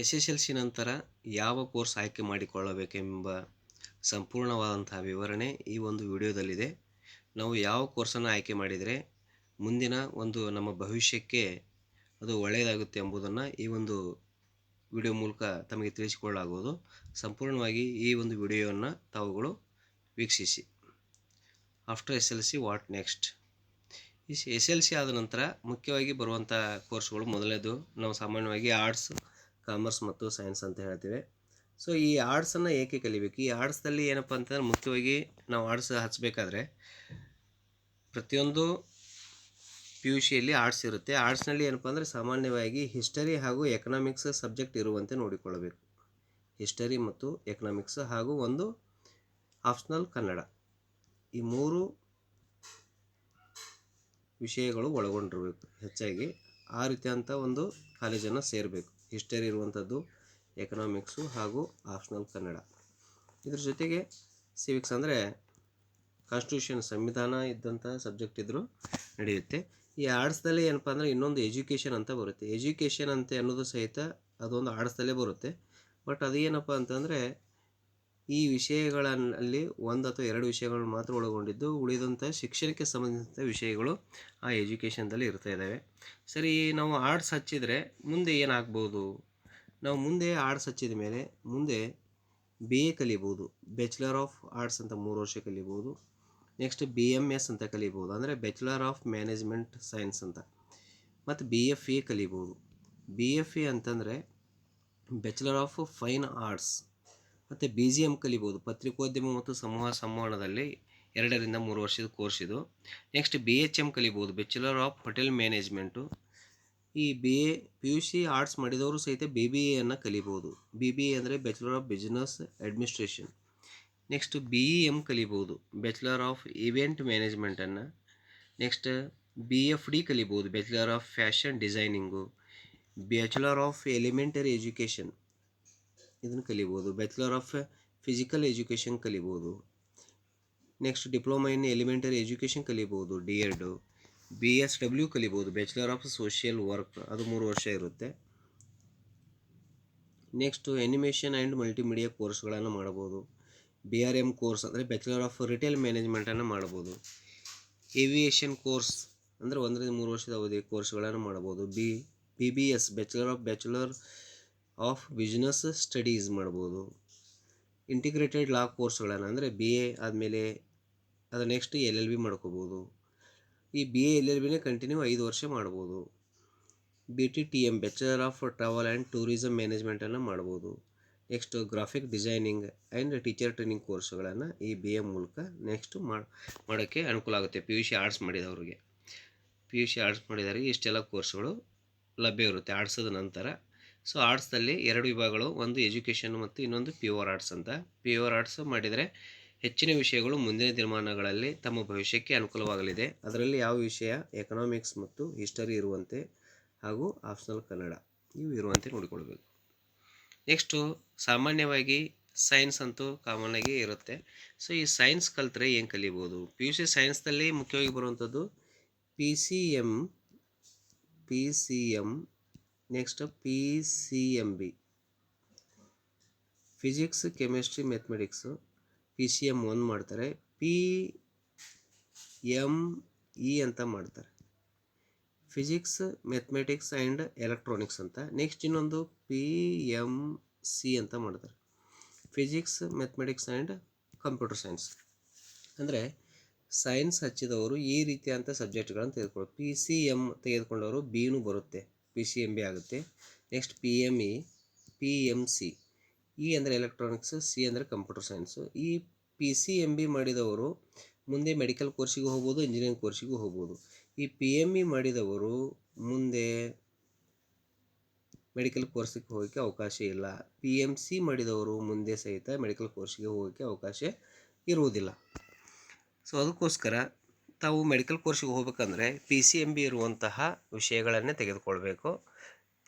S S L C ನಂತರ ಯಾವ course ಆಯ್ಕೆ ಮಾಡಿಕೊಳ್ಳಬೇಕೆಂಬ ಸಂಪೂರ್ಣವಾದಂತಹ ವಿವರಣೆ ಈ ಒಂದು ವಿಡಿಯೋದಲ್ಲಿದೆ. ನಾವು ಯಾವ ಕೋರ್ಸನ್ನು ಆಯ್ಕೆ ಮಾಡಿದರೆ ಮುಂದಿನ ಒಂದು ನಮ್ಮ ಭವಿಷ್ಯಕ್ಕೆ ಅದು ಒಳ್ಳೆಯದಾಗುತ್ತೆ ಎಂಬುದನ್ನು ಈ ಒಂದು ವಿಡಿಯೋ ಮೂಲಕ ತಮಗೆ ತಿಳಿಸಿಕೊಳ್ಳಲಾಗುವುದು. ಸಂಪೂರ್ಣವಾಗಿ ಈ ಒಂದು ವಿಡಿಯೋವನ್ನು ತಾವುಗಳು ವೀಕ್ಷಿಸಿ. After S L C what next? ಈ ಎಸ್ ಎಲ್ ಸಿ ಆದ ನಂತರ ಮುಖ್ಯವಾಗಿ ಬರುವಂಥ ಕೋರ್ಸ್ಗಳು ಮೊದಲನೇದು, ನಾವು ಸಾಮಾನ್ಯವಾಗಿ ಆರ್ಟ್ಸ್ ಕಾಮರ್ಸ್ ಮತ್ತು ಸೈನ್ಸ್ ಅಂತ ಹೇಳ್ತೇವೆ. ಸೊ ಈ ಆರ್ಟ್ಸನ್ನು ಏಕೆ ಕಲಿಬೇಕು? ಈ ಆರ್ಟ್ಸ್ದಲ್ಲಿ ಏನಪ್ಪ ಅಂತಂದ್ರೆ ಮುಖ್ಯವಾಗಿ ನಾವು ಆರ್ಟ್ಸ್ ಹಚ್ಚಬೇಕಾದ್ರೆ ಪ್ರತಿಯೊಂದು ಪಿ ಯು ಸಿಯಲ್ಲಿ ಆರ್ಟ್ಸ್ ಇರುತ್ತೆ ಆರ್ಟ್ಸ್ನಲ್ಲಿ ಏನಪ್ಪ ಅಂದರೆ ಸಾಮಾನ್ಯವಾಗಿ ಹಿಸ್ಟರಿ ಹಾಗೂ ಎಕನಾಮಿಕ್ಸ್ ಸಬ್ಜೆಕ್ಟ್ ಇರುವಂತೆ ನೋಡಿಕೊಳ್ಳಬೇಕು. ಹಿಸ್ಟರಿ ಮತ್ತು ಎಕನಾಮಿಕ್ಸ್ ಹಾಗೂ ಒಂದು ಆಪ್ಷನಲ್ ಕನ್ನಡ. ಈ ಮೂರು ವಿಷಯಗಳು ಒಳಗೊಂಡಿರಬೇಕು. ಹೆಚ್ಚಾಗಿ ಆ ರೀತಿಯಂಥ ಒಂದು ಕಾಲೇಜನ್ನು ಸೇರಬೇಕು. ಹಿಸ್ಟರಿ ಇರುವಂಥದ್ದು ಎಕನಾಮಿಕ್ಸು ಹಾಗೂ ಆಪ್ಷನಲ್ ಕನ್ನಡ. ಇದ್ರ ಜೊತೆಗೆ ಸಿವಿಕ್ಸ್ ಅಂದರೆ ಕಾನ್ಸ್ಟಿಟ್ಯೂಷನ್ ಸಂವಿಧಾನ ಇದ್ದಂಥ ಸಬ್ಜೆಕ್ಟ್ ಇದ್ದರೂ ನಡೆಯುತ್ತೆ. ಈ ಆರ್ಟ್ಸ್ದಲ್ಲಿ ಏನಪ್ಪ ಅಂದರೆ ಇನ್ನೊಂದು ಎಜುಕೇಷನ್ ಅಂತ ಬರುತ್ತೆ. ಎಜುಕೇಷನ್ ಅಂತ ಅನ್ನೋದು ಸಹಿತ ಅದೊಂದು ಆರ್ಟ್ಸ್ದಲ್ಲೇ ಬರುತ್ತೆ. ಬಟ್ ಅದು ಏನಪ್ಪ ಅಂತಂದರೆ ಈ ವಿಷಯಗಳಲ್ಲಿ ಒಂದು ಅಥವಾ ಎರಡು ವಿಷಯಗಳನ್ನು ಮಾತ್ರ ಒಳಗೊಂಡಿದ್ದು, ಉಳಿದಂಥ ಶಿಕ್ಷಣಕ್ಕೆ ಸಂಬಂಧಿಸಿದಂಥ ವಿಷಯಗಳು ಆ ಎಜುಕೇಷನ್ದಲ್ಲಿ ಇರ್ತಾ ಇದ್ದಾವೆ. ಸರಿ, ನಾವು ಆರ್ಟ್ಸ್ ಹಚ್ಚಿದರೆ ಮುಂದೆ ಏನಾಗ್ಬೋದು? ನಾವು ಮುಂದೆ ಆರ್ಟ್ಸ್ ಹಚ್ಚಿದ ಮೇಲೆ ಮುಂದೆ ಬಿ ಎ ಕಲಿಬೋದು ಬ್ಯಾಚುಲರ್ ಆಫ್ ಆರ್ಟ್ಸ್ ಅಂತ ಮೂರು ವರ್ಷ ಕಲಿಬೋದು ನೆಕ್ಸ್ಟ್ ಬಿ ಎಂ ಎಸ್ ಅಂತ ಕಲಿಬೋದು, ಅಂದರೆ ಬ್ಯಾಚುಲರ್ ಆಫ್ ಮ್ಯಾನೇಜ್ಮೆಂಟ್ ಸೈನ್ಸ್ ಅಂತ. ಮತ್ತು ಬಿ ಎಫ್ ಎ ಕಲಿಬೋದು. ಬಿ ಎಫ್ ಎ ಅಂತಂದರೆ ಬ್ಯಾಚುಲರ್ ಆಫ್ ಫೈನ್ ಆರ್ಟ್ಸ್ ಮತ್ತು ಬಿ ಜಿ ಎಂ ಕಲಿಬೋದು. ಪತ್ರಿಕೋದ್ಯಮ ಮತ್ತು ಸಮೂಹ ಸಂವಹನದಲ್ಲಿ ಎರಡರಿಂದ ಮೂರು ವರ್ಷದ ಕೋರ್ಸ್ ಇದು. ನೆಕ್ಸ್ಟ್ ಬಿ ಎಚ್ ಎಂ ಕಲಿಬೋದು. ಬ್ಯಾಚುಲರ್ ಆಫ್ ಹೋಟೆಲ್ ಮ್ಯಾನೇಜ್ಮೆಂಟು ಈ B A P U C arts ಮಾಡಿದವರು ಸಹಿತ ಬಿ ಬಿ ಎಯನ್ನು ಕಲಿಬೋದು. ಬಿ ಬಿ ಎ ಅಂದರೆ bachelor of business administration next B E M ಕಲಿಬೋದು. ಬ್ಯಾಚುಲರ್ ಆಫ್ ಇವೆಂಟ್ ಮ್ಯಾನೇಜ್ಮೆಂಟನ್ನು ನೆಕ್ಸ್ಟ್ ಬಿ ಎಫ್ ಡಿ ಕಲಿಬೋದು. Bachelor of fashion designing bachelor of elementary education ಇದನ್ನು ಕಲಿಬೋದು ಬ್ಯಾಚುಲರ್ ಆಫ್ ಫಿಸಿಕಲ್ ಎಜುಕೇಷನ್ ಕಲಿಬೋದು. Next diploma in elementary education ಕಲಿಬೋದು D ed B S W ಕಲಿಬೋದು bachelor of social work ಅದು ಮೂರು ವರ್ಷ ಇರುತ್ತೆ. ನೆಕ್ಸ್ಟು ಎನಿಮೇಷನ್ ಆ್ಯಂಡ್ ಮಲ್ಟಿಮೀಡಿಯಾ ಕೋರ್ಸ್ಗಳನ್ನು ಮಾಡ್ಬೋದು. ಬಿ ಆರ್ ಎಂ ಕೋರ್ಸ್ ಅಂದರೆ ಬ್ಯಾಚುಲರ್ ಆಫ್ ರಿಟೇಲ್ ಮ್ಯಾನೇಜ್ಮೆಂಟನ್ನು ಮಾಡ್ಬೋದು. ಏವಿಯೇಷನ್ ಕೋರ್ಸ್ ಅಂದರೆ ಒಂದರಿಂದ ಮೂರು ವರ್ಷದ ಅವಧಿ ಕೋರ್ಸ್ಗಳನ್ನು ಮಾಡ್ಬೋದು. B B B S bachelor of bachelor of business studies ಮಾಡ್ಬೋದು. ಇಂಟಿಗ್ರೇಟೆಡ್ ಲಾ ಕೋರ್ಸ್ಗಳನ್ನು ಅಂದರೆ ಬಿ ಎ ಆದಮೇಲೆ ಅದು ನೆಕ್ಸ್ಟ್ ಎಲ್ ಎಲ್ ಬಿ ಮಾಡ್ಕೋಬೋದು. ಈ ಬಿ ಎ, ಎಲ್ ಎಲ್ ಬಿನೇ ಕಂಟಿನ್ಯೂ ಐದು ವರ್ಷ ಮಾಡ್ಬೋದು. B T T M bachelor of travel and tourism ಮ್ಯಾನೇಜ್ಮೆಂಟನ್ನು ಮಾಡ್ಬೋದು. Next graphic designing and teacher training ಕೋರ್ಸ್ಗಳನ್ನು ಈ ಬಿ ಎ ಮೂಲಕ ನೆಕ್ಸ್ಟ್ ಮಾಡೋಕ್ಕೆ ಅನುಕೂಲ ಆಗುತ್ತೆ. ಪಿ ಯು ಸಿ ಆರ್ಟ್ಸ್ ಮಾಡಿದವರಿಗೆ. ಪಿ ಯು ಸಿ ಆರ್ಟ್ಸ್ ಮಾಡಿದವರಿಗೆ ಇಷ್ಟೆಲ್ಲ ಕೋರ್ಸ್ಗಳು ಲಭ್ಯ ಇರುತ್ತೆ. ಆರ್ಟ್ಸದ ನಂತರ ಸೊ ಆರ್ಟ್ಸಲ್ಲಿ ಎರಡು ವಿಭಾಗಗಳು, ಒಂದು ಎಜುಕೇಷನ್ ಮತ್ತು ಇನ್ನೊಂದು ಪ್ಯೂರ್ ಆರ್ಟ್ಸ್ ಅಂತ. ಪ್ಯೂರ್ ಆರ್ಟ್ಸ್ ಮಾಡಿದರೆ ಹೆಚ್ಚಿನ ವಿಷಯಗಳು ಮುಂದಿನ ದಿನಮಾನಗಳಲ್ಲಿ ತಮ್ಮ ಭವಿಷ್ಯಕ್ಕೆ ಅನುಕೂಲವಾಗಲಿದೆ. ಅದರಲ್ಲಿ ಯಾವ ವಿಷಯ? ಎಕನಾಮಿಕ್ಸ್ ಮತ್ತು ಹಿಸ್ಟರಿ ಇರುವಂತೆ ಹಾಗೂ ಆಪ್ಷನಲ್ ಕನ್ನಡ ಇವು ಇರುವಂತೆ ನೋಡಿಕೊಳ್ಬೇಕು ನೆಕ್ಸ್ಟು ಸಾಮಾನ್ಯವಾಗಿ ಸೈನ್ಸ್ ಅಂತೂ ಕಾಮನ್ ಆಗಿ ಇರುತ್ತೆ. ಸೊ ಈ ಸೈನ್ಸ್ ಕಲ್ತರೆ ಏನು ಕಲಿಬೋದು? ಪಿ ಯು ಸಿ ಸೈನ್ಸ್ನಲ್ಲಿ ಮುಖ್ಯವಾಗಿ ಬರುವಂಥದ್ದು P C M P C M next P C M B physics chemistry mathematics P C M one ಮಾಡ್ತಾರೆ. ಪಿ ಎಂ ಇ ಅಂತ ಮಾಡ್ತಾರೆ. ಫಿಸಿಕ್ಸ್ ಮ್ಯಾಥಮೆಟಿಕ್ಸ್ ಆ್ಯಂಡ್ ಎಲೆಕ್ಟ್ರಾನಿಕ್ಸ್ ಅಂತ. ನೆಕ್ಸ್ಟ್ ಇನ್ನೊಂದು ಪಿ ಎಂ ಸಿ ಅಂತ ಮಾಡ್ತಾರೆ. Physics mathematics and computer science ಅಂದರೆ science ಹಚ್ಚಿದವರು ಈ ರೀತಿಯಾದಂಥ ಸಬ್ಜೆಕ್ಟ್ಗಳನ್ನು ತೆಗೆದುಕೊಳ್ಳೋ ಪಿ ಸಿ ಎಂ ತೆಗೆದುಕೊಂಡವರು ಬಿನೂ ಬರುತ್ತೆ. ಪಿ ಸಿ ಎಂ ಬಿ ಆಗುತ್ತೆ. Next P M E P M C E ಅಂದರೆ ಎಲೆಕ್ಟ್ರಾನಿಕ್ಸ್ ಸಿ ಅಂದರೆ ಕಂಪ್ಯೂಟರ್ ಸೈನ್ಸು ಈ ಪಿ ಸಿ ಎಂ ಬಿ ಮಾಡಿದವರು ಮುಂದೆ ಮೆಡಿಕಲ್ ಕೋರ್ಸಿಗೂ ಹೋಗ್ಬೋದು ಇಂಜಿನಿಯರಿಂಗ್ ಕೋರ್ಸಿಗೂ ಹೋಗ್ಬೋದು. ಈ ಪಿ ಎಂ ಇ ಮಾಡಿದವರು ಮುಂದೆ ಮೆಡಿಕಲ್ ಕೋರ್ಸಿಗೆ ಹೋಗೋಕ್ಕೆ ಅವಕಾಶ ಇಲ್ಲ. ಪಿ ಎಂ ಸಿ ಮಾಡಿದವರು ಮುಂದೆ ಸಹಿತ ಮೆಡಿಕಲ್ ಕೋರ್ಸಿಗೆ ಹೋಗೋಕ್ಕೆ ಅವಕಾಶ ಇರುವುದಿಲ್ಲ. ಸೊ ಅದಕ್ಕೋಸ್ಕರ ತಾವು ಮೆಡಿಕಲ್ ಕೋರ್ಸಿಗೆ ಹೋಗ್ಬೇಕಂದ್ರೆ ಪಿ ಸಿ ಎಂ ಬಿ ಇರುವಂತಹ ವಿಷಯಗಳನ್ನೇ ತೆಗೆದುಕೊಳ್ಬೇಕು.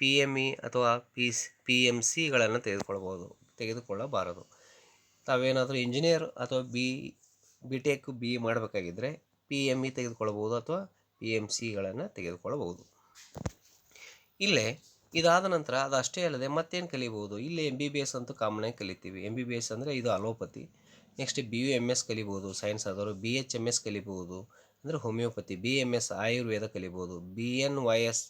ಪಿ ಎಂ ಇ ಅಥವಾ ಪಿ ಸ್ ಪಿ ಎಂ ಸಿಗಳನ್ನು ತೆಗೆದುಕೊಳ್ಬೋದು, ತೆಗೆದುಕೊಳ್ಳಬಾರದು. ತಾವೇನಾದರೂ ಇಂಜಿನಿಯರ್ ಅಥವಾ ಬಿ ಬಿ ಟೆಕ್ ಬಿ ಮಾಡಬೇಕಾಗಿದ್ದರೆ ಪಿ ಎಂ ಇ ತೆಗೆದುಕೊಳ್ಬೋದು ಅಥವಾ ಪಿ ಎಂ ಸಿಗಳನ್ನು ತೆಗೆದುಕೊಳ್ಳಬಹುದು ಇಲ್ಲೇ ಇದಾದ ನಂತರ ಅದು ಅಷ್ಟೇ ಅಲ್ಲದೆ ಮತ್ತೇನು ಕಲಿಬೋದು? ಇಲ್ಲಿ ಎಂ ಬಿ ಬಿ ಎಸ್ ಅಂತೂ ಕಾಮನಾಗಿ ಕಲಿತೀವಿ. ಎಂ ಬಿ ಬಿ ಎಸ್ ಅಂದರೆ ಇದು allopathy next B U M S ಕಲಿಬೋದು ಸೈನ್ಸ್ ಆದವರು ಬಿ ಎಚ್ ಎಂ ಎಸ್ ಕಲಿಬೋದು, ಅಂದರೆ homeopathy B M S Ayurveda ಕಲಿಬೋದು B N Y S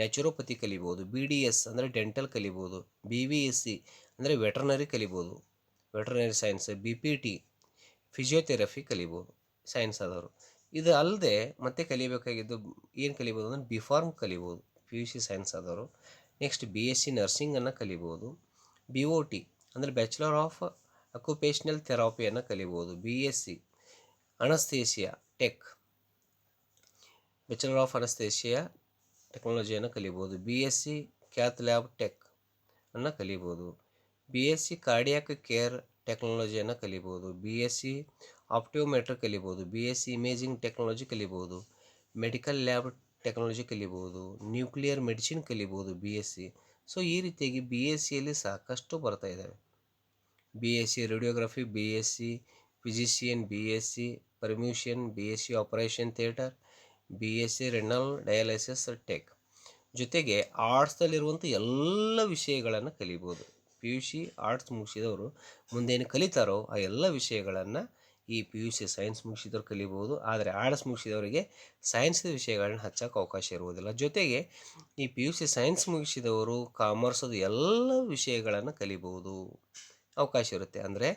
naturopathy ಕಲಿಬೋದು ಬಿ ಡಿ ಎಸ್ ಅಂದರೆ ಡೆಂಟಲ್ ಕಲಿಬೋದು ಬಿ ವಿ ಎಸ್ ಸಿ ಅಂದರೆ ವೆಟರ್ನರಿ ಕಲಿಬೋದು veterinary science B P T physiotherapy ಕಲಿಬೋದು ಸೈನ್ಸ್ ಆದವರು. ಇದು ಅಲ್ಲದೆ ಮತ್ತೆ ಕಲಿಬೇಕಾಗಿದ್ದು ಏನು ಕಲಿಬೋದು ಅಂದರೆ ಬಿ ಫಾರ್ಮ್ ಕಲಿಬೋದು ಪಿ ಯು ಸಿ ಸೈನ್ಸ್ ಆದವರು. ನೆಕ್ಸ್ಟ್ ಬಿ ಎಸ್ ಸಿ ನರ್ಸಿಂಗನ್ನು ಕಲಿಬೋದು ಬಿ ಓ ಟಿ ಅಂದರೆ ಬ್ಯಾಚುಲರ್ ಆಫ್ ಅಕ್ಯುಪೇಷನಲ್ ಥೆರಾಪಿಯನ್ನು ಕಲಿಬೋದು B S C anaesthesia tech bachelor of anaesthesia ಟೆಕ್ನಾಲಜಿಯನ್ನು ಕಲಿಬೋದು B S C cath lab tech ಅನ್ನು ಕಲಿಬೋದು B S C cardiac care ಟೆಕ್ನಾಲಜಿಯನ್ನು ಕಲಿಬೋದು ಬಿ ಎಸ್ ಸಿ ಆಪ್ಟೋಮೆಟ್ರ್ ಕಲಿಬೋದು B S C imaging technology ಕಲಿಬೋದು medical lab technology ಕಲಿಬೋದು nuclear medicine ಕಲಿಬೋದು B S C so ಈ ರೀತಿಯಾಗಿ ಬಿ ಎಸ್ ಸಿಯಲ್ಲಿ ಸಾಕಷ್ಟು ಬರ್ತಾ ಇದ್ದಾವೆ B S C radiography B S C physician B S C perfusion B S C operation theatre B S C renal dialysis tech ಜೊತೆಗೆ ಆರ್ಟ್ಸ್ದಲ್ಲಿರುವಂಥ ಎಲ್ಲ ವಿಷಯಗಳನ್ನು ಕಲಿಬೋದು. ಪಿ ಯು ಸಿ ಆರ್ಟ್ಸ್ ಮುಗಿಸಿದವರು ಮುಂದೇನು ಕಲಿತಾರೋ ಆ ಎಲ್ಲ ವಿಷಯಗಳನ್ನು ಈ ಪಿ ಯು ಸಿ ಸೈನ್ಸ್ ಮುಗಿಸಿದವ್ರು ಕಲಿಬೋದು. ಆದರೆ ಆರ್ಟ್ಸ್ ಮುಗಿಸಿದವರಿಗೆ ಸೈನ್ಸ್ ವಿಷಯಗಳನ್ನ ಹಚ್ಚೋಕೆ ಅವಕಾಶ ಇರುವುದಿಲ್ಲ. ಜೊತೆಗೆ ಈ ಪಿ ಯು ಸಿ ಸೈನ್ಸ್ ಮುಗಿಸಿದವರು ಕಾಮರ್ಸದು ಎಲ್ಲ ವಿಷಯಗಳನ್ನು ಕಲಿಬೋದು. ಅವಕಾಶ ಇರುತ್ತೆ. ಅಂದರೆ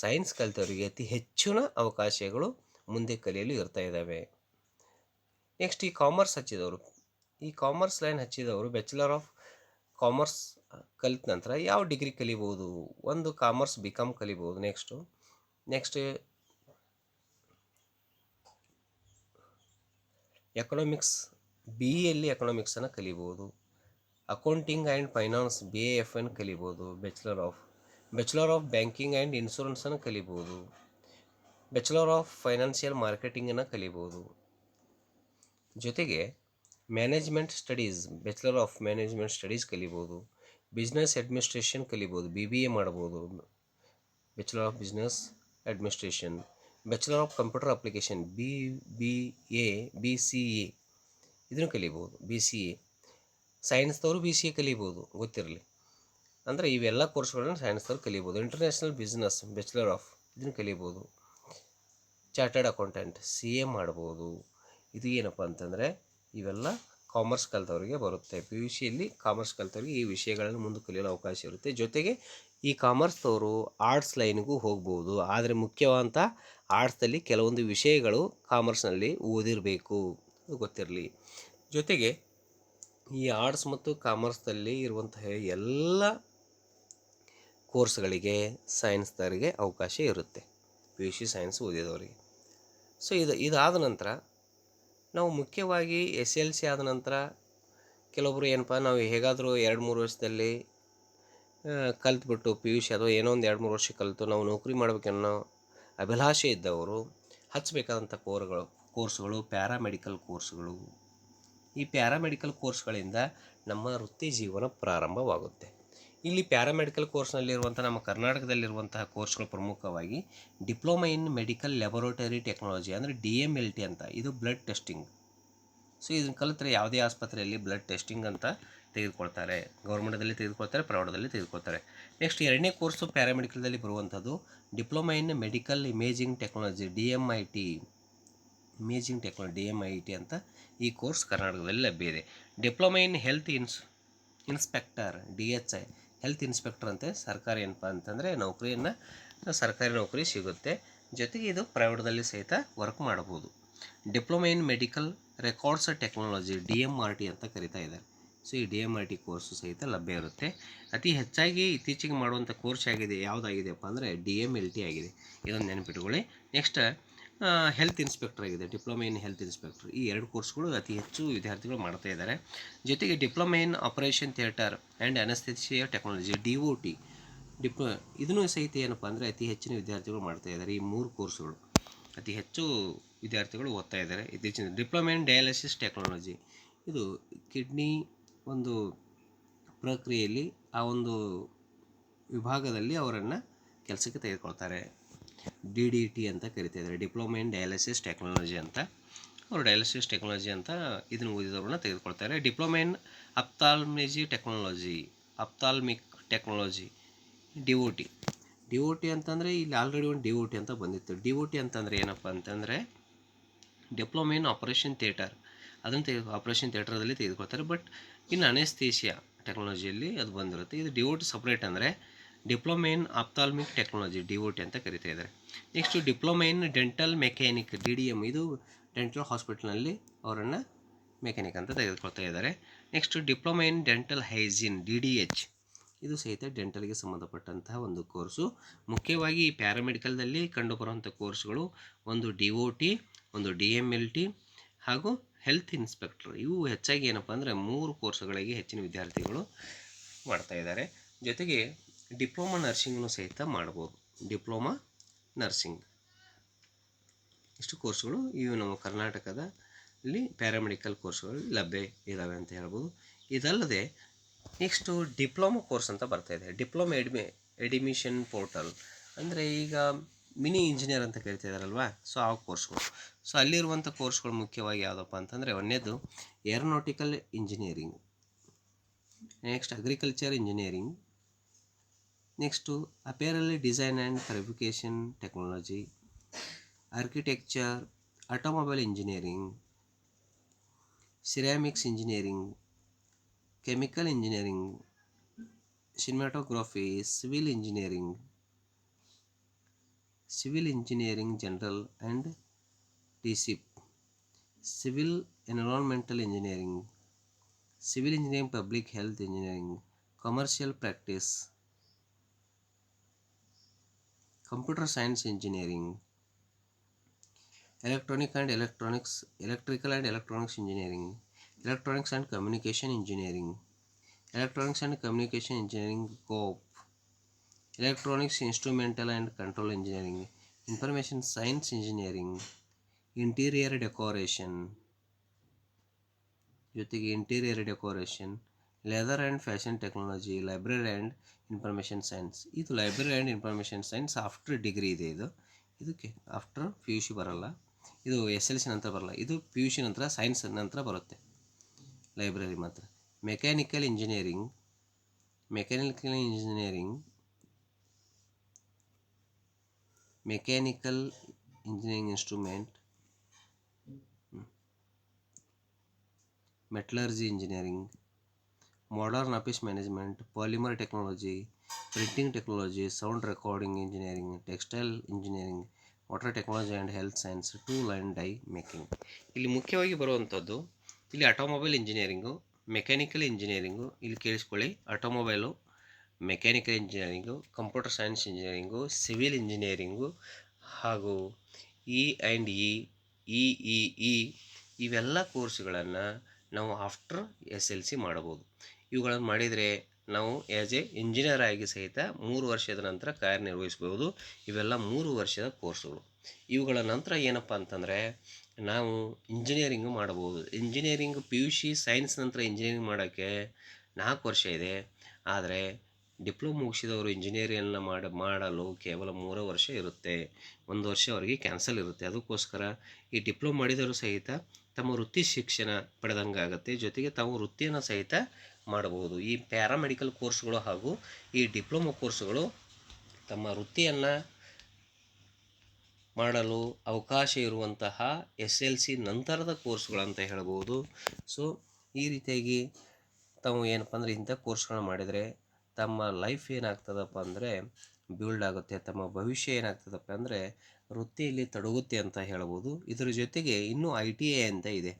ಸೈನ್ಸ್ ಕಲಿತವರಿಗೆ ಅತಿ ಹೆಚ್ಚಿನ ಅವಕಾಶಗಳು ಮುಂದೆ ಕಲಿಯಲು ಇರ್ತಾ ಇದ್ದಾವೆ ನೆಕ್ಸ್ಟ್ ಈ ಕಾಮರ್ಸ್ ಹಚ್ಚಿದವರು. ಈ ಕಾಮರ್ಸ್ ಲೈನ್ ಹಚ್ಚಿದವರು ಬ್ಯಾಚುಲರ್ ಆಫ್ ಕಾಮರ್ಸ್ ಕಲಿತ ನಂತರ ಯಾವ ಡಿಗ್ರಿ ಕಲಿಬೋದು? ಒಂದು ಕಾಮರ್ಸ್ ಬಿ ಕಾಮ್ ಕಲಿಬೋದು ನೆಕ್ಸ್ಟು ನೆಕ್ಸ್ಟ್ ಎಕನಾಮಿಕ್ಸ್ ಬಿ ಎಲ್ಲಿ ಎಕನಾಮಿಕ್ಸನ್ನು ಕಲಿಬೋದು. Accounting and finance B A F N ಕಲಿಬೋದು. Bachelor of bachelor of banking and ಇನ್ಶೂರೆನ್ಸನ್ನು ಕಲಿಬೋದು. ಬ್ಯಾಚುಲರ್ ಆಫ್ ಫೈನಾನ್ಷಿಯಲ್ ಮಾರ್ಕೆಟಿಂಗನ್ನು ಕಲಿಬೋದು. ಜೊತೆಗೆ management studies bachelor of management studies ಕಲಿಬೋದು. ಬಿಸ್ನೆಸ್ ಅಡ್ಮಿನಿಸ್ಟ್ರೇಷನ್ ಕಲಿಬೋದು. ಬಿ ಬಿ ಎ ಮಾಡ್ಬೋದು. Bachelor of business administration bachelor of computer application B B A B C A ಇದನ್ನು ಕಲಿಬೋದು. B C A ಸೈನ್ಸ್ದವರು B C A ಕಲಿಬೋದು. ಗೊತ್ತಿರಲಿ. ಅಂದರೆ ಇವೆಲ್ಲ ಕೋರ್ಸ್ಗಳನ್ನು ಸೈನ್ಸ್ದವ್ರು ಕಲಿಬೋದು. ಇಂಟರ್ನ್ಯಾಷನಲ್ ಬಿಸ್ನೆಸ್ ಬ್ಯಾಚುಲರ್ ಆಫ್ ಇದನ್ನು ಕಲಿಬೋದು. ಚಾರ್ಟರ್ಡ್ ಅಕೌಂಟೆಂಟ್ ಸಿ ಎ ಮಾಡ್ಬೋದು. ಇದು ಏನಪ್ಪ ಅಂತಂದರೆ ಇವೆಲ್ಲ ಕಾಮರ್ಸ್ ಕಲಿತವರಿಗೆ ಬರುತ್ತೆ. ಪಿ ಯು ಸಿಯಲ್ಲಿ ಕಾಮರ್ಸ್ ಕಲಿತವ್ರಿಗೆ ಈ ವಿಷಯಗಳನ್ನು ಮುಂದೆ ಕಲಿಯಲು ಅವಕಾಶ ಇರುತ್ತೆ. ಜೊತೆಗೆ ಈ ಕಾಮರ್ಸ್ದವರು ಆರ್ಟ್ಸ್ ಲೈನ್ಗೂ ಹೋಗ್ಬೋದು. ಆದರೆ ಮುಖ್ಯವಾದಂಥ ಆರ್ಟ್ಸಲ್ಲಿ ಕೆಲವೊಂದು ವಿಷಯಗಳು ಕಾಮರ್ಸ್ನಲ್ಲಿ ಓದಿರಬೇಕು. ಗೊತ್ತಿರಲಿ. ಜೊತೆಗೆ ಈ ಆರ್ಟ್ಸ್ ಮತ್ತು ಕಾಮರ್ಸ್ದಲ್ಲಿ ಇರುವಂತಹ ಎಲ್ಲ ಕೋರ್ಸ್ಗಳಿಗೆ ಸೈನ್ಸ್ದವರಿಗೆ ಅವಕಾಶ ಇರುತ್ತೆ ಪಿ ಯು ಸಿ ಸೈನ್ಸ್ ಓದಿದವರಿಗೆ. ಸೊ ಇದು, ಇದಾದ ನಂತರ ನಾವು ಮುಖ್ಯವಾಗಿ ಎಸ್ ಎಲ್ ಸಿ ಆದ ನಂತರ ಕೆಲವೊಬ್ಬರು ಏನಪ್ಪ, ನಾವು ಹೇಗಾದರೂ ಎರಡು ಮೂರು ವರ್ಷದಲ್ಲಿ ಕಲ್ತ್ಬಿಟ್ಟು ಪಿ ಯು ಸಿ ಅಥವಾ ಏನೋ ಒಂದು ಎರಡು ಮೂರು ವರ್ಷ ಕಲಿತು ನಾವು ನೌಕರಿ ಮಾಡಬೇಕನ್ನೋ ಅಭಿಲಾಷೆ ಇದ್ದವರು ಹಚ್ಚಬೇಕಾದಂಥ ಕೋರ್ಗಳು, ಕೋರ್ಸ್ಗಳು, ಪ್ಯಾರಾಮೆಡಿಕಲ್ ಕೋರ್ಸ್ಗಳು, ಈ ಪ್ಯಾರಾಮೆಡಿಕಲ್ ಕೋರ್ಸ್ಗಳಿಂದ ನಮ್ಮ ವೃತ್ತಿ ಜೀವನ ಪ್ರಾರಂಭವಾಗುತ್ತೆ. ಇಲ್ಲಿ ಪ್ಯಾರಾಮೆಡಿಕಲ್ ಕೋರ್ಸ್ನಲ್ಲಿರುವಂಥ ನಮ್ಮ ಕರ್ನಾಟಕದಲ್ಲಿರುವಂತಹ ಕೋರ್ಸ್ಗಳು ಪ್ರಮುಖವಾಗಿ diploma in medical laboratory technology ಅಂದರೆ ಡಿ ಎಂ ಎಲ್ ಟಿ ಅಂತ. ಇದು ಬ್ಲಡ್ ಟೆಸ್ಟಿಂಗ್. ಸೊ, ಇದನ್ನು ಕಲಿತರೆ ಯಾವುದೇ ಆಸ್ಪತ್ರೆಯಲ್ಲಿ ಬ್ಲಡ್ ಟೆಸ್ಟಿಂಗ್ ಅಂತ ತೆಗೆದುಕೊಳ್ತಾರೆ. ಗೌರ್ಮೆಂಟದಲ್ಲಿ ತೆಗೆದುಕೊಳ್ತಾರೆ, ಪ್ರೌಢದಲ್ಲಿ ತೆಗೆದುಕೊಳ್ತಾರೆ. ನೆಕ್ಸ್ಟ್ ಎರಡನೇ ಕೋರ್ಸು ಪ್ಯಾರಾಮೆಡಿಕಲ್ದಲ್ಲಿ ಬರುವಂಥದ್ದು diploma in medical imaging technology, D M I T. Imaging technology, D M I T ಅಂತ ಈ ಕೋರ್ಸ್ ಕರ್ನಾಟಕದಲ್ಲಿ ಲಭ್ಯ ಇದೆ. Diploma in health ins, inspector, D H I. Health inspector ಅಂತೆ, ಸರ್ಕಾರಿ ಏನಪ್ಪ ಅಂತಂದರೆ ನೌಕರಿಯನ್ನು, ಸರ್ಕಾರಿ ನೌಕರಿ ಸಿಗುತ್ತೆ. ಜೊತೆಗೆ ಇದು ಪ್ರೈವೇಟ್ದಲ್ಲಿ ಸಹಿತ ವರ್ಕ್ ಮಾಡ್ಬೋದು diploma in medical records technology D M R T ಅಂತ ಕರಿತಾ ಇದ್ದಾರೆ. ಸೊ ಈ D M R T course ಸಹಿತ ಲಭ್ಯ ಇರುತ್ತೆ. ಅತಿ ಹೆಚ್ಚಾಗಿ ಇತ್ತೀಚೆಗೆ ಮಾಡುವಂಥ ಕೋರ್ಸ್ ಆಗಿದೆ ಯಾವುದಾಗಿದೆಪ್ಪ ಅಂದರೆ ಡಿ ಎಂ ಎಲ್ ಟಿ ಆಗಿದೆ. ಇದೊಂದು ನೆನಪಿಟ್ಕೊಳ್ಳಿ. ನೆಕ್ಸ್ಟ್ ಹೆಲ್ತ್ ಇನ್ಸ್ಪೆಕ್ಟರ್ ಆಗಿದೆ ಡಿಪ್ಲೊಮಾ ಇನ್ ಹೆಲ್ತ್ ಇನ್ಸ್ಪೆಕ್ಟರ್ ಈ ಎರಡು ಕೋರ್ಸ್ಗಳು ಅತಿ ಹೆಚ್ಚು ವಿದ್ಯಾರ್ಥಿಗಳು ಮಾಡ್ತಾ ಇದ್ದಾರೆ. ಜೊತೆಗೆ diploma in operation theatre and anaesthesia technology D O T ಡಿಪ್ಲೊ ಇದನ್ನು ಸಹಿತ ಏನಪ್ಪ ಅಂದರೆ ಅತಿ ಹೆಚ್ಚಿನ ವಿದ್ಯಾರ್ಥಿಗಳು ಮಾಡ್ತಾ ಇದ್ದಾರೆ ಈ ಮೂರು ಕೋರ್ಸ್ಗಳು ಅತಿ ಹೆಚ್ಚು ವಿದ್ಯಾರ್ಥಿಗಳು ಓದ್ತಾ ಇದ್ದಾರೆ. ಇತ್ತೀಚಿನ ಡಿಪ್ಲೊಮಾ ಇನ್ ಡಯಾಲಿಸಿಸ್ ಟೆಕ್ನಾಲಜಿ ಇದು ಕಿಡ್ನಿ ಒಂದು ಪ್ರಕ್ರಿಯೆಯಲ್ಲಿ ಆ ಒಂದು ವಿಭಾಗದಲ್ಲಿ ಅವರನ್ನು ಕೆಲಸಕ್ಕೆ ತೆಗೆದುಕೊಳ್ತಾರೆ. ಡಿ ಡಿ ಟಿ ಅಂತ ಕರಿತಾ ಇದ್ದಾರೆ. ಡಿಪ್ಲೊಮಾ ಇನ್ ಡಯಾಲಿಸಿಸ್ ಟೆಕ್ನಾಲಜಿ ಅಂತ. ಅವರು ಡಯಾಲಿಸಿಸ್ ಟೆಕ್ನಾಲಜಿ ಅಂತ ಇದನ್ನು ಓದಿದವ್ರನ್ನ ತೆಗೆದುಕೊಳ್ತಾರೆ diploma in ophthalmology technology, ophthalmic technology, D O T. D O T ಅಂತಂದರೆ ಇಲ್ಲಿ ಆಲ್ರೆಡಿ ಒಂದು ಡಿ ಒ ಟಿ ಅಂತ ಬಂದಿತ್ತು. ಡಿ ಒ ಟಿ ಅಂತಂದರೆ ಏನಪ್ಪ ಅಂತಂದರೆ ಡಿಪ್ಲೊಮಾ ಇನ್ ಆಪರೇಷನ್ ಥಿಯೇಟರ್. ಅದನ್ನು ತೆಗೆದು ಆಪರೇಷನ್ ಥಿಯೇಟರ್ದಲ್ಲಿ ತೆಗೆದುಕೊಳ್ತಾರೆ. ಬಟ್ ಇನ್ನು ಅನೇಸ್ತೇಷಿಯಾ ಟೆಕ್ನಾಲಜಿಯಲ್ಲಿ ಅದು ಬಂದಿರುತ್ತೆ. ಇದು ಡಿ ಒ ಟಿ ಸಪ್ರೇಟ್ ಅಂದರೆ diploma in ophthalmic technology D O T ಅಂತ ಕರಿತಾ ಇದ್ದಾರೆ. Next diploma in dental mechanic D D M ಇದು ಡೆಂಟಲ್ ಹಾಸ್ಪಿಟಲ್ನಲ್ಲಿ ಅವರನ್ನು ಮೆಕ್ಯಾನಿಕ್ ಅಂತ ತೆಗೆದುಕೊಳ್ತಾ ಇದ್ದಾರೆ. Next diploma in dental hygiene D D H ಇದು ಸಹಿತ ಡೆಂಟಲ್ಗೆ ಸಂಬಂಧಪಟ್ಟಂತಹ ಒಂದು ಕೋರ್ಸು ಮುಖ್ಯವಾಗಿ ಈ ಪ್ಯಾರಾಮೆಡಿಕಲ್ದಲ್ಲಿ ಕಂಡುಬರುವಂಥ ಕೋರ್ಸ್ಗಳು ಒಂದು ಡಿ ಒ ಟಿ ಒಂದು ಡಿ ಎಂ ಎಲ್ ಟಿ ಹಾಗೂ ಹೆಲ್ತ್ ಇನ್ಸ್ಪೆಕ್ಟರ್ ಇವು ಹೆಚ್ಚಾಗಿ ಏನಪ್ಪ ಅಂದರೆ ಮೂರು ಕೋರ್ಸ್ಗಳಿಗೆ ಹೆಚ್ಚಿನ ವಿದ್ಯಾರ್ಥಿಗಳು ಮಾಡ್ತಾ ಇದ್ದಾರೆ. ಜೊತೆಗೆ ಡಿಪ್ಲೊಮಾ ನರ್ಸಿಂಗ್ನು ಸಹಿತ ಮಾಡ್ಬೋದು. Diploma nursing. ಇಷ್ಟು ಕೋರ್ಸ್ಗಳು ಇವು ನಮ್ಮ ಕರ್ನಾಟಕದ ಇಲ್ಲಿ ಪ್ಯಾರಾಮೆಡಿಕಲ್ ಕೋರ್ಸ್ಗಳು ಲಭ್ಯ ಇದ್ದಾವೆ ಅಂತ ಹೇಳ್ಬೋದು. ಇದಲ್ಲದೆ ನೆಕ್ಸ್ಟು ಡಿಪ್ಲೊಮಾ ಕೋರ್ಸ್ ಅಂತ ಬರ್ತಾ ಇದೆ. ಡಿಪ್ಲೊಮಾ ಎಡ್ಮಿ, ಎಡಿಮಿಷನ್ ಪೋರ್ಟಲ್. ಅಂದರೆ ಈಗ ಮಿನಿ ಇಂಜಿನಿಯರ್ ಅಂತ ಕರಿತಾ ಇದ್ದಾರಲ್ವಾ ಸೊ, ಆ ಕೋರ್ಸ್ಗಳು. ಸೊ, ಅಲ್ಲಿರುವಂಥ ಕೋರ್ಸ್ಗಳು ಮುಖ್ಯವಾಗಿ ಯಾವುದಪ್ಪ ಅಂತಂದರೆ ಒಂದೇದು aeronautical engineering. Next agriculture engineering. Next to apparel design and fabrication technology, architecture, automobile engineering, ceramics engineering, chemical engineering, cinematography, civil engineering, civil engineering general and DCIP, civil environmental engineering, civil engineering public health engineering, commercial practice, computer science engineering electronic and electronics electrical and electronics engineering electronics and communication engineering electronics and communication engineering coop electronics instrumental and control engineering information science engineering interior decoration ಜೊತೆಗೆ interior decoration leather and fashion technology library and information science ಇದು library and information science after degree ಇದೆ ಇದು. ಇದಕ್ಕೆ after P U C ಬರೋಲ್ಲ. ಇದು S L C ನಂತರ ಬರಲ್ಲ. ಇದು ಪಿ ಯು ಸಿ ನಂತರ ಸೈನ್ಸ್ ನಂತರ ಬರುತ್ತೆ. ಲೈಬ್ರರಿ ಮಾತ್ರ. Mechanical engineering mechanical engineering mechanical engineering instrument metallurgy engineering modern office management polymer technology printing technology sound recording engineering textile engineering water technology and health science tool and die making ಇಲ್ಲಿ ಮುಖ್ಯವಾಗಿ ಬರುವಂಥದ್ದು ಇಲ್ಲಿ automobile engineering mechanical engineering ಇಲ್ಲಿ ಕೇಳಿಸ್ಕೊಳ್ಳಿ. Automobile mechanical engineering computer science engineering civil engineering ಹಾಗೂ E and E E E E ಇವೆಲ್ಲ ಕೋರ್ಸ್ಗಳನ್ನು ನಾವು ಆಫ್ಟರ್ ಎಸ್ ಎಲ್ ಸಿ ಮಾಡಬಹುದು. ಇವುಗಳನ್ನು ಮಾಡಿದರೆ ನಾವು ಆ್ಯಸ್ ಎ ಇಂಜಿನಿಯರ್ ಆಗಿ ಸಹಿತ ಮೂರು ವರ್ಷದ ನಂತರ ಕಾರ್ಯನಿರ್ವಹಿಸ್ಬೋದು ಇವೆಲ್ಲ ಮೂರು ವರ್ಷದ ಕೋರ್ಸುಗಳು. ಇವುಗಳ ನಂತರ ಏನಪ್ಪ ಅಂತಂದರೆ ನಾವು ಇಂಜಿನಿಯರಿಂಗು ಮಾಡಬಹುದು. Engineering P U C science ನಂತರ ಇಂಜಿನಿಯರಿಂಗ್ ಮಾಡೋಕ್ಕೆ ನಾಲ್ಕು ವರ್ಷ ಇದೆ. ಆದರೆ ಡಿಪ್ಲೊಮಾ ಮುಗಿಸಿದವರು ಇಂಜಿನಿಯರಿಂಗ್ನ ಮಾಡ, ಮಾಡಲು ಕೇವಲ ಮೂರು ವರ್ಷ ಇರುತ್ತೆ. ಒಂದು ವರ್ಷ ಅವರಿಗೆ ಕ್ಯಾನ್ಸಲ್ ಇರುತ್ತೆ. ಅದಕ್ಕೋಸ್ಕರ ಈ ಡಿಪ್ಲೊಮಾ ಮಾಡಿದವರು ಸಹಿತ ತಮ್ಮ ವೃತ್ತಿ ಶಿಕ್ಷಣ ಪಡೆದಂಗೆ ಆಗುತ್ತೆ ಜೊತೆಗೆ ತಾವು ವೃತ್ತಿಯನ್ನು ಸಹಿತ ಮಾಡಬಹುದು. ಈ ಪ್ಯಾರಾಮೆಡಿಕಲ್ ಕೋರ್ಸ್ಗಳು ಹಾಗೂ ಈ ಡಿಪ್ಲೊಮಾ ಕೋರ್ಸ್ಗಳು ತಮ್ಮ ವೃತ್ತಿಯನ್ನು ಮಾಡಲು ಅವಕಾಶ ಇರುವಂತಹ ಎಸ್ ಎಲ್ ಸಿ ನಂತರದ ಕೋರ್ಸ್ಗಳಂತ ಹೇಳ್ಬೋದು. ಸೊ ಈ ರೀತಿಯಾಗಿ ತಾವು ಏನಪ್ಪ ಅಂದರೆ ಇಂಥ ಕೋರ್ಸ್ಗಳನ್ನ ಮಾಡಿದರೆ ತಮ್ಮ ಲೈಫ್ ಏನಾಗ್ತದಪ್ಪ ಅಂದರೆ ಬಿಲ್ಡ್ ಆಗುತ್ತೆ, ತಮ್ಮ ಭವಿಷ್ಯ ಏನಾಗ್ತದಪ್ಪ ಅಂದರೆ ವೃತ್ತಿಯಲ್ಲಿ ತೊಡಗುತ್ತೆ ಅಂತ ಹೇಳ್ಬೋದು. ಇದರ ಜೊತೆಗೆ ಇನ್ನೂ ಐ ಟಿ ಐ ಅಂತ ಇದೆ.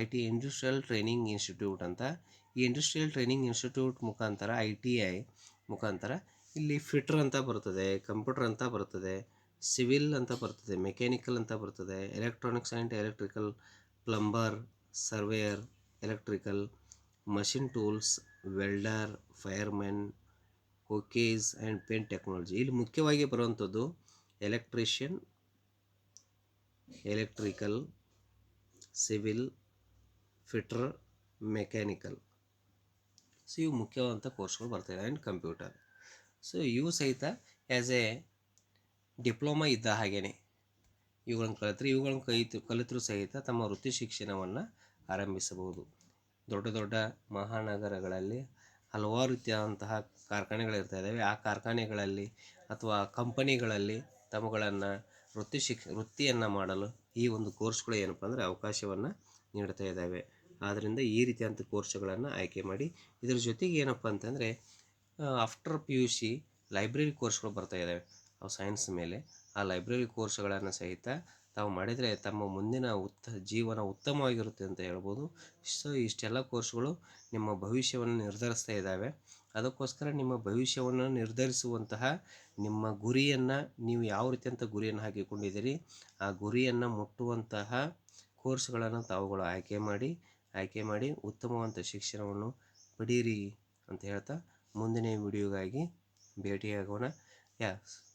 I T industrial training institute ಅಂತ ಈ ಇಂಡಸ್ಟ್ರಿಯಲ್ ಟ್ರೈನಿಂಗ್ ಇನ್ಸ್ಟಿಟ್ಯೂಟ್ ಮುಖಾಂತರ ಐ ಟಿ ಐ ಮುಖಾಂತರ ಇಲ್ಲಿ ಫಿಟ್ರ್ ಅಂತ ಬರ್ತದೆ ಕಂಪ್ಯೂಟರ್ ಅಂತ ಬರ್ತದೆ ಸಿವಿಲ್ ಅಂತ ಬರ್ತದೆ ಮೆಕ್ಯಾನಿಕಲ್ ಅಂತ ಬರ್ತದೆ electronics and electrical plumber surveyor electrical machine tools welder firemen ಹೋಕೇಸ್ and paint technology ಇಲ್ಲಿ ಮುಖ್ಯವಾಗಿ ಬರುವಂಥದ್ದು electrician electrical civil fitter mechanical so ಇವು ಮುಖ್ಯವಾದಂಥ ಕೋರ್ಸ್ಗಳು ಬರ್ತವೆ ಆ್ಯಂಡ್ ಕಂಪ್ಯೂಟರ್. ಸೊ ಇವು ಸಹಿತ ಆ್ಯಸ್ ಎ ಡಿಪ್ಲೊಮಾ ಇದ್ದ ಹಾಗೇ ಇವುಗಳನ್ನು ಕಲಿತರೆ ಇವುಗಳನ್ನು ಕಲಿತು ಕಲಿತರೂ ಸಹಿತ ತಮ್ಮ ವೃತ್ತಿ ಶಿಕ್ಷಣವನ್ನು ಆರಂಭಿಸಬಹುದು. ದೊಡ್ಡ ದೊಡ್ಡ ಮಹಾನಗರಗಳಲ್ಲಿ ಹಲವಾರು ರೀತಿಯಾದಂತಹ ಕಾರ್ಖಾನೆಗಳಿರ್ತಾ ಇದ್ದಾವೆ ಆ ಕಾರ್ಖಾನೆಗಳಲ್ಲಿ ಅಥವಾ ಕಂಪನಿಗಳಲ್ಲಿ ತಮ್ಮಗಳನ್ನು ವೃತ್ತಿ ಶಿಕ್ಷ ವೃತ್ತಿಯನ್ನು ಮಾಡಲು ಈ ಒಂದು ಕೋರ್ಸ್ಗಳು ಏನಪ್ಪ ಅಂದರೆ ಅವಕಾಶವನ್ನು ನೀಡ್ತಾ ಇದ್ದಾವೆ ಆದ್ದರಿಂದ ಈ ರೀತಿಯಾದಂಥ ಕೋರ್ಸ್ಗಳನ್ನು ಆಯ್ಕೆ ಮಾಡಿ ಇದರ ಜೊತೆಗೆ ಏನಪ್ಪ ಅಂತಂದರೆ after P U C library ಕೋರ್ಸ್ಗಳು ಬರ್ತಾ ಇದ್ದಾವೆ ಅವು ಸೈನ್ಸ್ ಮೇಲೆ. ಆ ಲೈಬ್ರರಿ ಕೋರ್ಸ್ಗಳನ್ನು ಸಹಿತ ತಾವು ಮಾಡಿದರೆ ತಮ್ಮ ಮುಂದಿನ ಉತ್ತ, ಜೀವನ ಉತ್ತಮವಾಗಿರುತ್ತೆ ಅಂತ ಹೇಳ್ಬೋದು. ಸೊ ಇಷ್ಟೆಲ್ಲ ಕೋರ್ಸ್ಗಳು ನಿಮ್ಮ ಭವಿಷ್ಯವನ್ನು ನಿರ್ಧರಿಸ್ತಾ ಇದ್ದಾವೆ ಅದಕ್ಕೋಸ್ಕರ ನಿಮ್ಮ ಭವಿಷ್ಯವನ್ನು ನಿರ್ಧರಿಸುವಂತಹ ನಿಮ್ಮ ಗುರಿಯನ್ನು ನೀವು ಯಾವ ರೀತಿಯಂಥ ಗುರಿಯನ್ನು ಹಾಕಿಕೊಂಡಿದ್ದೀರಿ, ಆ ಗುರಿಯನ್ನು ಮುಟ್ಟುವಂತಹ ಕೋರ್ಸ್ಗಳನ್ನು ತಾವುಗಳು ಆಯ್ಕೆ ಮಾಡಿ ಆಯ್ಕೆ ಮಾಡಿ ಉತ್ತಮವಂತ ಶಿಕ್ಷಣವನ್ನು ಪಡೀರಿ ಅಂತ ಹೇಳ್ತಾ ಮುಂದಿನ ವಿಡಿಯೋಗಾಗಿ ಭೇಟಿಯಾಗೋಣ. ಯಾ,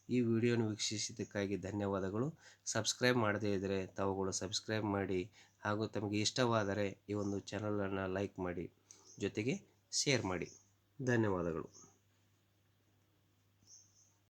ಈ ವಿಡಿಯೋನ ವೀಕ್ಷಿಸಿದ್ದಕ್ಕಾಗಿ ಧನ್ಯವಾದಗಳು. ಸಬ್ಸ್ಕ್ರೈಬ್ ಮಾಡದೇ ಇದ್ದರೆ ತಾವುಗಳು ಸಬ್ಸ್ಕ್ರೈಬ್ ಮಾಡಿ ಹಾಗೂ ತಮಗೆ ಇಷ್ಟವಾದರೆ ಈ ಒಂದು ಚಾನಲನ್ನು ಲೈಕ್ ಮಾಡಿ, ಜೊತೆಗೆ ಶೇರ್ ಮಾಡಿ. ಧನ್ಯವಾದಗಳು.